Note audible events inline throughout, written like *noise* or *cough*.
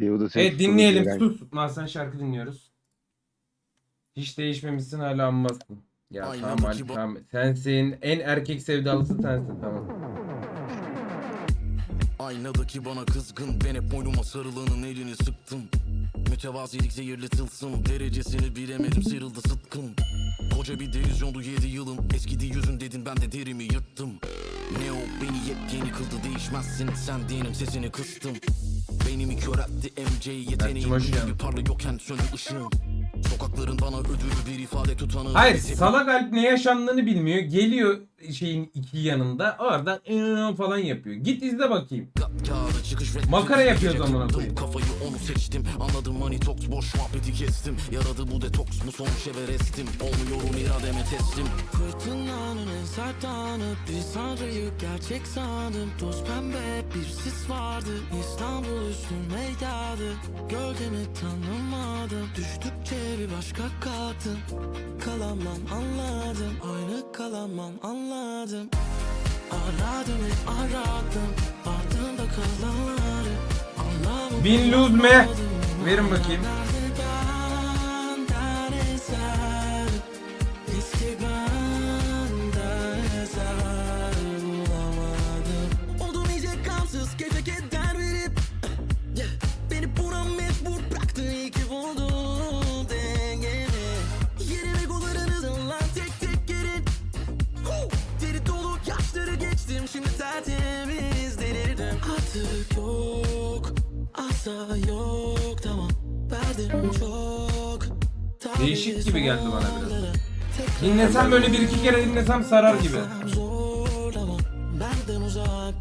e, o da seni Evet dinleyelim. Sus. Mahsen şarkı dinliyoruz. Hiç değişmemişsin hala anmazsın. Ya Aynen tamam Ali tamam. Sensin. En erkek sevdalısı sensin tamam. Aynadaki bana kızgın Ben hep boynuma sarılanın elini sıktım Mütevazilik zehirli tılsım Derecesini bilemedim sıyrıldı sıtkım Koca bir delizyondu yedi yılım Eskidi yüzün dedin ben de derimi yırttım Ne o beni yepyeni kıldı değişmezsin Sen diyenim sesini kıstım Beynimi köreltti MC yeteneğim hoş gibi parlıyorken söndü ışığım Sokakların bana ödülü bir ifade tutanı Hayır salak Alp ne yaşandığını bilmiyor. Geliyor şeyin iki yanında. Orada "Iı" falan yapıyor. Git izle bakayım. Ka- kağıdı çıkış ve- Makara yapıyoruz amına koyayım. Kafayı onu seçtim. Anladım money talks boş muhabbeti kestim. Yaradı bu detoks mu sonuç everestim Olmuyorum irademe teslim. Fırtınanın en sert anı Bir sancıyı gerçek sandım. Toz pembe bir sis vardı İstanbul üstüme yağdı Gölgemi tanımadım Düştükçe bir başka kalktım Kalamam anladım Aynı kalamam anladım. Aradım hep aradım Bin lose me. Verin bakayım. Değişik gibi geldi bana biraz. Dinlesem böyle bir iki kere dinlesem sarar gibi.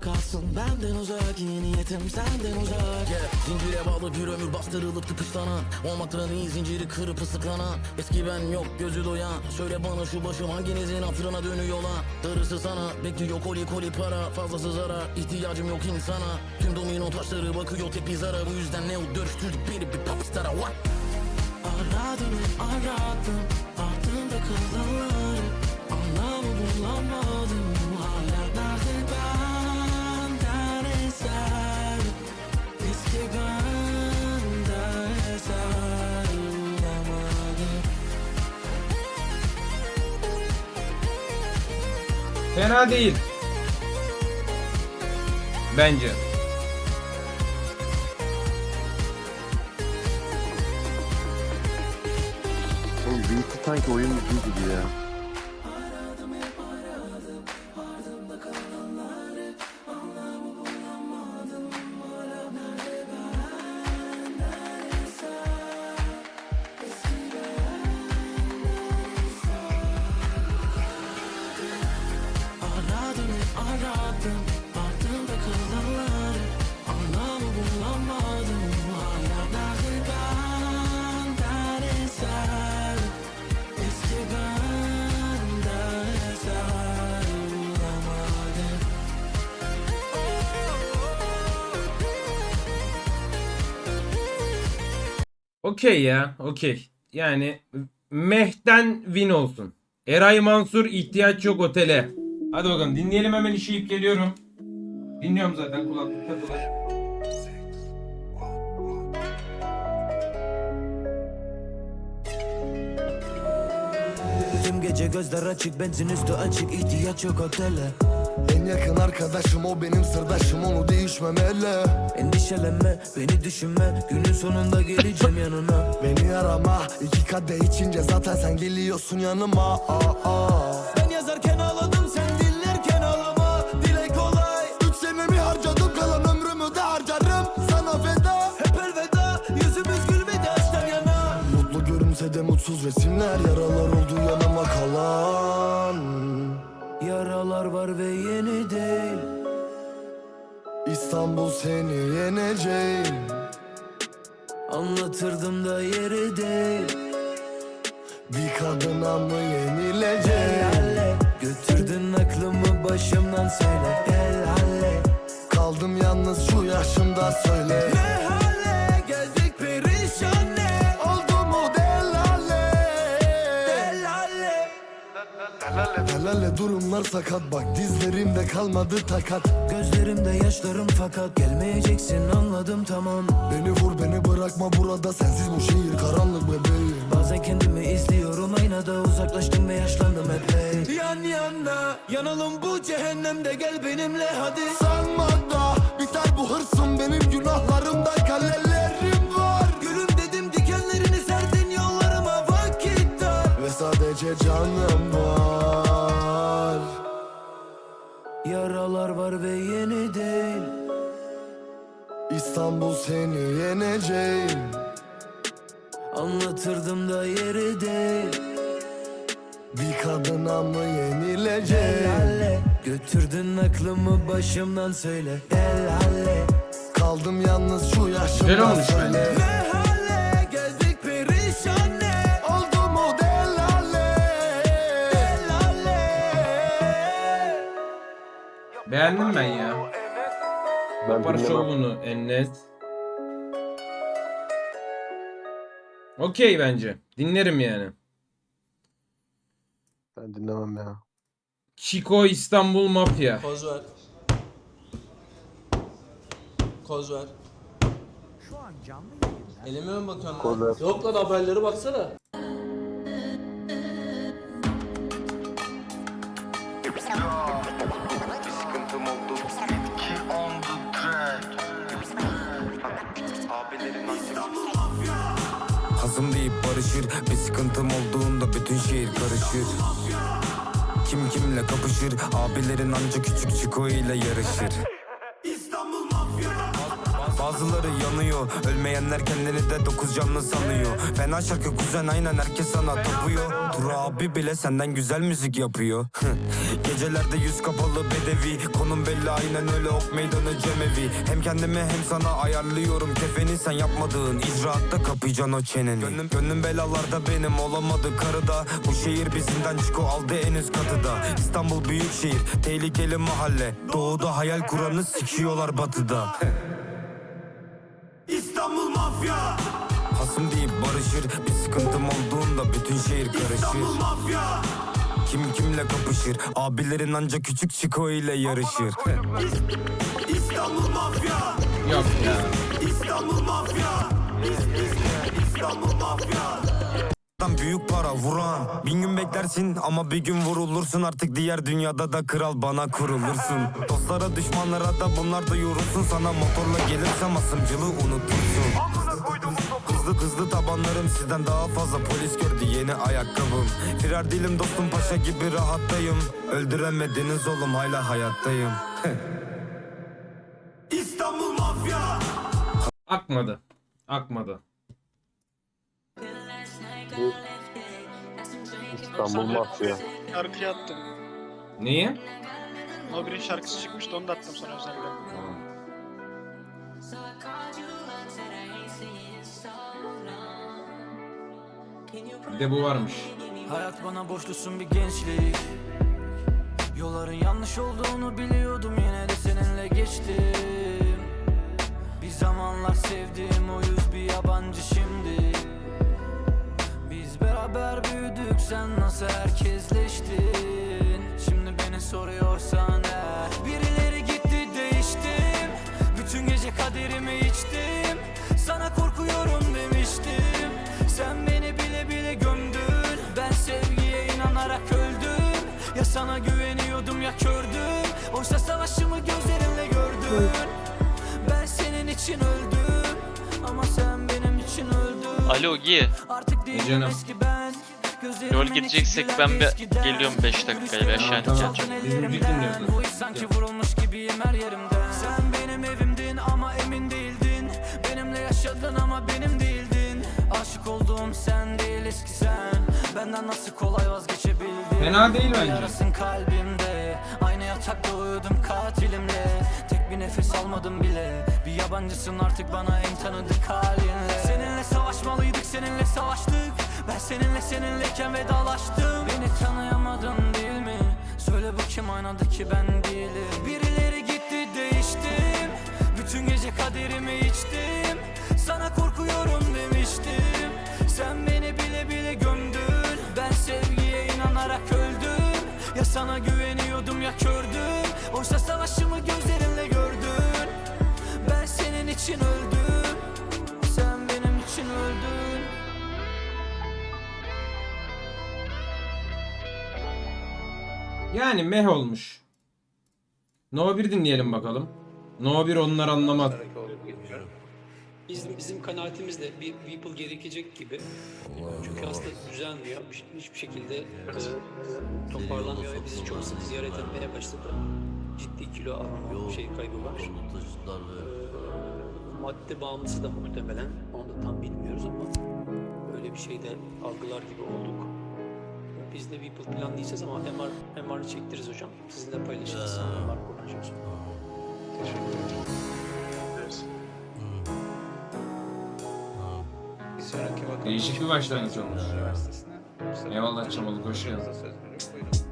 Kalsın Benden uzak iyi niyetim senden uzak yeah. Zincire bağlı bir ömür bastırılıp tıpışlanan Olmaktan iyi zinciri kırıp ıslıklanan Eski ben yok gözü doyan Söyle bana şu başım hanginizin hatırına dönüyor lan Darısı sana bekliyor koli koli para Fazlası zarar ihtiyacım yok insana Tüm domino taşları bakıyor tek bizara Bu yüzden ne o dönüştürdük beni bir popstara what? Aradım aradım Ardında kalanları Anlamı bulamadım Hala nerede benden eser Eski benden eser Bulamadım Fena değil. Bence. Sanki oyun müziği gibi ya. Okey ya. Okey. Yani Meh'ten win olsun. Eray Mansur ihtiyaç yok otele. Hadi bakalım dinleyelim hemen işeyip geliyorum. Dinliyorum zaten kulaklık takılı. Tüm gece gözler açık benzin üstü açık ihtiyaç yok otele En yakın arkadaşım o benim sırdaşım onu değişmemeli Endişelenme beni düşünme. Günün sonunda geleceğim yanına. Beni arama iki kadeh içince zaten sen geliyorsun yanıma. Aa, aa. Ben yazarken ağladım sen dinlerken ağlama. Dile kolay. Üç senemi harcadım kalan ömrümü de harcarım. Sana feda. Hep elveda. Yüzümüz gülmedi açtan yana. Mutlu görünse de mutsuz resimler yaralar oldu İstanbul seni yeneceğim. Anlatırdım da yeri değil. Bir kadına mı yenileceğim? Helalle Götürdün aklımı başımdan söyle. Helalle Kaldım yalnız şu yaşımda söyle. Ne hale geldik perişan ne? Oldu mu delale Helalle Helale durumlar sakat. Bak dizlerimde kalmadı takat. Gözlerimde yaşlarım fakat Gelmeyeceksin anladım tamam. Beni vur beni bırakma burada sensiz bu şehir karanlık bebeğim. Bazen kendimi izliyorum aynada Uzaklaştım ve yaşlandım epey Yan yana yanalım bu cehennemde Gel benimle hadi. Sanma da biter bu hırsım benim günahlarımda kalelerim var. Gülüm dedim dikenlerini serdin yollarıma vakit dar. Ve sadece canım var Yaralar var ve yeni değil. İstanbul seni yeneceğim. Anlatırdım da yeri değil. Bir kadına mı yenileceğim? Helale Götürdün aklımı başımdan söyle. Helale Kaldım yalnız şu Güzel yaşımda olmuş söyle. Mehale Beğendim ben ya. Ben Yapar şovunu Enes. Okey bence. Dinlerim yani. Ben dinlemem ya. Chico İstanbul Mafya. Koz ver. Koz ver. Elime mi bakıyorsun Koz lan? ver. Yok lan haberlere baksana. Hazım deyip barışır Bir sıkıntım olduğunda bütün şehir karışır. Kim kimle kapışır Abilerin anca küçük çiko yarışır Bazıları yanıyor. Ölmeyenler kendini de dokuz canlı sanıyor. Fena şarkı kuzen aynen herkes sana tapıyor. Tur abi bile senden güzel müzik yapıyor. *laughs* Gecelerde yüz kapalı bedevi. Konum belli aynen öyle ok meydanı cemevi. Hem kendime hem sana ayarlıyorum. Kefeni Sen yapmadığın icraatta kapayacaksın o çeneni. Gönlüm, gönlüm belalarda benim olamadı karıda. Bu şehir bizinden çiko aldı en üst katıda. İstanbul büyük şehir tehlikeli mahalle. Doğuda hayal kuranı sikiyorlar batıda *laughs* mafya Hasım deyip barışır Bir sıkıntım olduğunda bütün şehir karışır. İstanbul mafya. Kim kimle kapışır Abilerin anca küçük çiko ile yarışır. İstanbul mafya. Yok ya. İstanbul mafya. İstanbul mafya. Adam büyük para vuran. Bin gün beklersin ama bir gün vurulursun. Artık diğer dünyada da kral bana kurulursun. Dostlara düşmanlara da bunlar da yorulsun Sana motorla gelirsem asımcılığı unutursun Hızlı hızlı tabanlarım sizden daha fazla polis gördü yeni ayakkabım Firar değilim dostum paşa gibi rahattayım Öldüremediniz oğlum hala hayattayım İstanbul mafya Akmadı. Akmadı. İstanbul Mafya. Şarkıyı attım. Neyi? Nobre'nin şarkısı çıkmıştı onu da attım sana özellikle. Bir de bu varmış. Hayat bana borçlusun bir gençlik. Yolların yanlış olduğunu biliyordum yine de seninle geçtim. Bir zamanlar sevdiğim o yüz bir yabancı şimdi. Biz beraber büyüdük sen nasıl herkesleştin? Şimdi beni soruyorsan sana güveniyordum ya kördüm. Oysa savaşımı gözlerinle gördün Ben senin için öldüm. Ama sen benim için öldün. Alo Gi. Artık değilim eski ben. Yol gideceksek ben bir geliyorum 5 dakikaya bir aşağı Tamam, iş sanki vurulmuş gibiyim her yerimden. Sen benim evimdin ama emin değildin. Benimle yaşadın ama benim değildin. Aşık olduğum sen değil eski sen Benden nasıl kolay vazgeçebildin Fena değil bence. Yarasın kalbimde. Aynı yatakta uyudum katilimle. Tek bir nefes almadım bile. Bir yabancısın artık bana en tanıdık halinle. Seninle savaşmalıydık seninle savaştık. Ben seninle seninleyken vedalaştım. Beni tanıyamadın değil mi? Söyle bu kim aynadaki ben değilim. Birileri gitti değiştim. Bütün gece kaderimi içtim. Sana korkuyorum demiştim. Sen beni sevgiye inanarak öldüm sana güveniyordum ya kördüm Oysa savaşımı gözlerimle gördün Ben senin için öldüm Sen benim için öldün Yani meh olmuş. No 1 dinleyelim bakalım. No 1 onlar anlamaz. Bizim, bizim kanaatimizde bir Weeple gerekecek gibi. Çünkü hasta düzenliyor. Hiç- Hiçbir şekilde e, toparlanmıyor ve bizi çok sık ziyaret etmeye başladı. Ciddi kilo alma şey kaybı var. E, madde bağımlısı da muhtemelen. Onu da tam bilmiyoruz ama öyle bir şeyde algılar gibi olduk. Biz de Weeple planlayacağız ama MR, MR'ı çektiririz hocam. Sizinle paylaşırız. MR kullanacağız. Teşekkür ederim. Değişik bir başlangıç olmuş. Eyvallah veriyorum. Buyurun.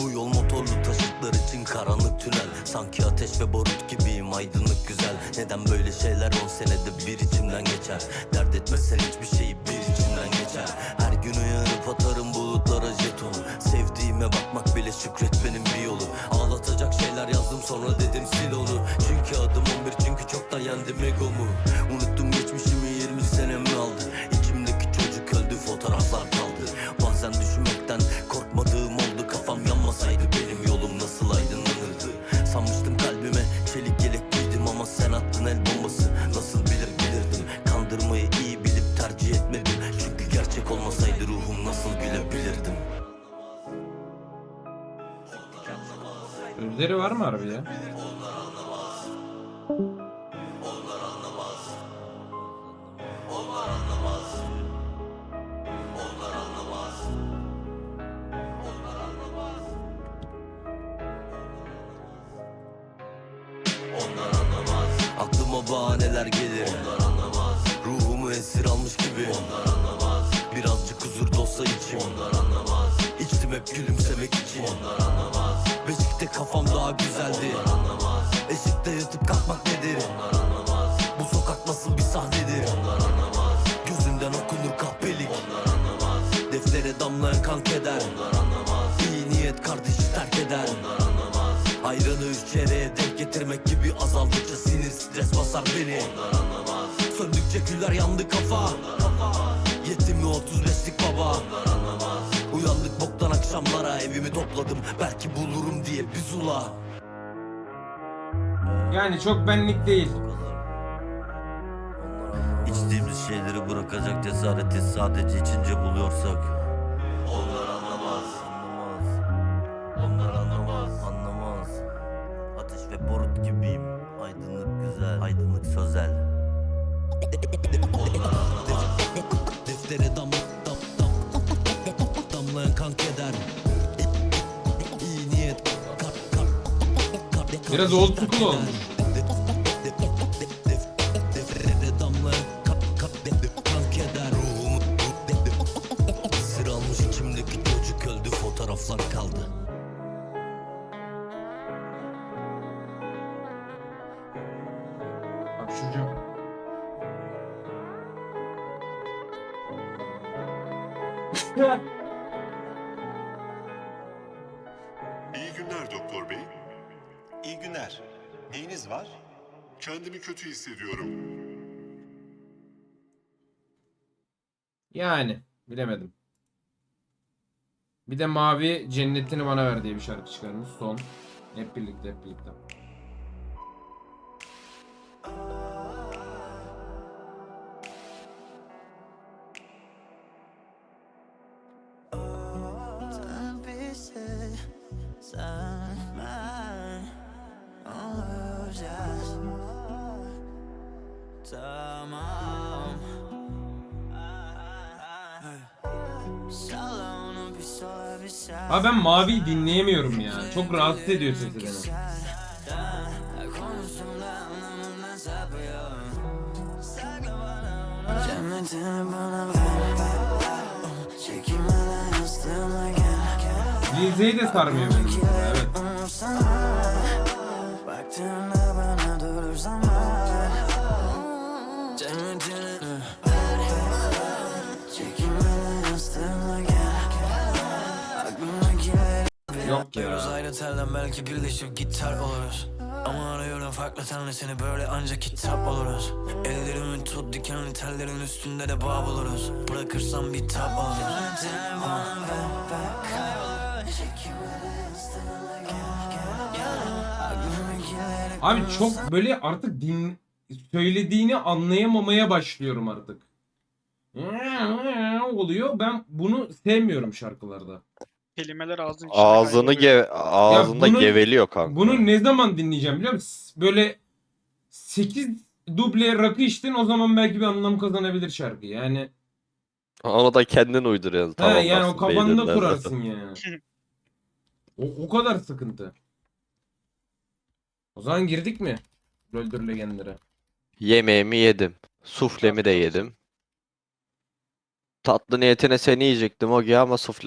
Bu yol motorlu taşıtlar için karanlık tünel. Sanki ateş ve barut gibiyim aydınlık güzel. Neden böyle şeyler on senede bir içimden geçer? Dert etmezsen hiçbir şeyi bir içimden geçer. Her gün uyanıp atarım bulutlara jeton. Sevdiğime bakmak bile şükretmenin bir yolu. Ağlatacak şeyler yazdım sonra dedim sil onu. Çünkü adım 11 çünkü çoktan yendim egomu. Unuttum Sözleri var mı harbi ya? Bahaneler gelir. Ruhumu esir almış gibi. Birazcık huzur dolsa içim. İçtim hep gülümsemek için. Beşikte kafam daha güzeldi. Eşikte yatıp kalkmak nedir? Bu sokak nasıl bir sahnedir? Gözünden okunur kahpelik. Deftere damlayan kan keder. İyi niyet kardeşi terk eder. Ayranı üç çeyreğe denk getirmek gibi azaldıkça sinir stres basar beni. Söndükçe küller yandı kafa. Yetti evimi topladım. Belki bulurum diye bir zula. Yani çok benlik değil. İçtiğimiz şeyleri bırakacak cesareti sadece içince buluyorsak. Onlar anlamaz, anlamaz Onlar anlamaz, anlamaz. Ateş ve barut gibiyim. Aydınlık güzel, aydınlık sözel. Deftere dam, dam, dam, Biraz old school olmuş. Deftere damlayan kan, kan, kötü hissediyorum. Yani bilemedim. Bir de Mavi Cennetini Bana Ver diye bir şarkı çıkarmış son. Hep birlikte hep birlikte. Abi ben Mavi'yi dinleyemiyorum ya. Çok rahatsız ediyor sesi beni. Lize'yi de sarmıyor beni. Evet. Baktığında bana durur Yok ya. Aynı telden belki birleşip gitar oluruz Ama arıyorum farklı tenle seni böyle ancak kitap oluruz Ellerimin tut dikenli tellerin üstünde de bağ buluruz Bırakırsam bir tap olur Abi çok böyle artık din söylediğini anlayamamaya başlıyorum artık. oluyor. Ben bunu sevmiyorum şarkılarda. Kelimeler ağzın içine Ağzını kayboluyor. ge ağzında bunu- geveliyor kanka. Bunu ne zaman dinleyeceğim biliyor musun? Böyle 8 duble rakı içtin o zaman belki bir anlam kazanabilir şarkı. Yani Onu da kendin uyduruyorsun. he, Tamam yani o aslında kafanda iyidir de kurarsın yani. *laughs* O, o kadar sıkıntı. O zaman girdik mi? Öldür legendlere. Yemeğimi yedim. Suflemi de yedim. Tatlı niyetine seni yiyecektim o ama sufle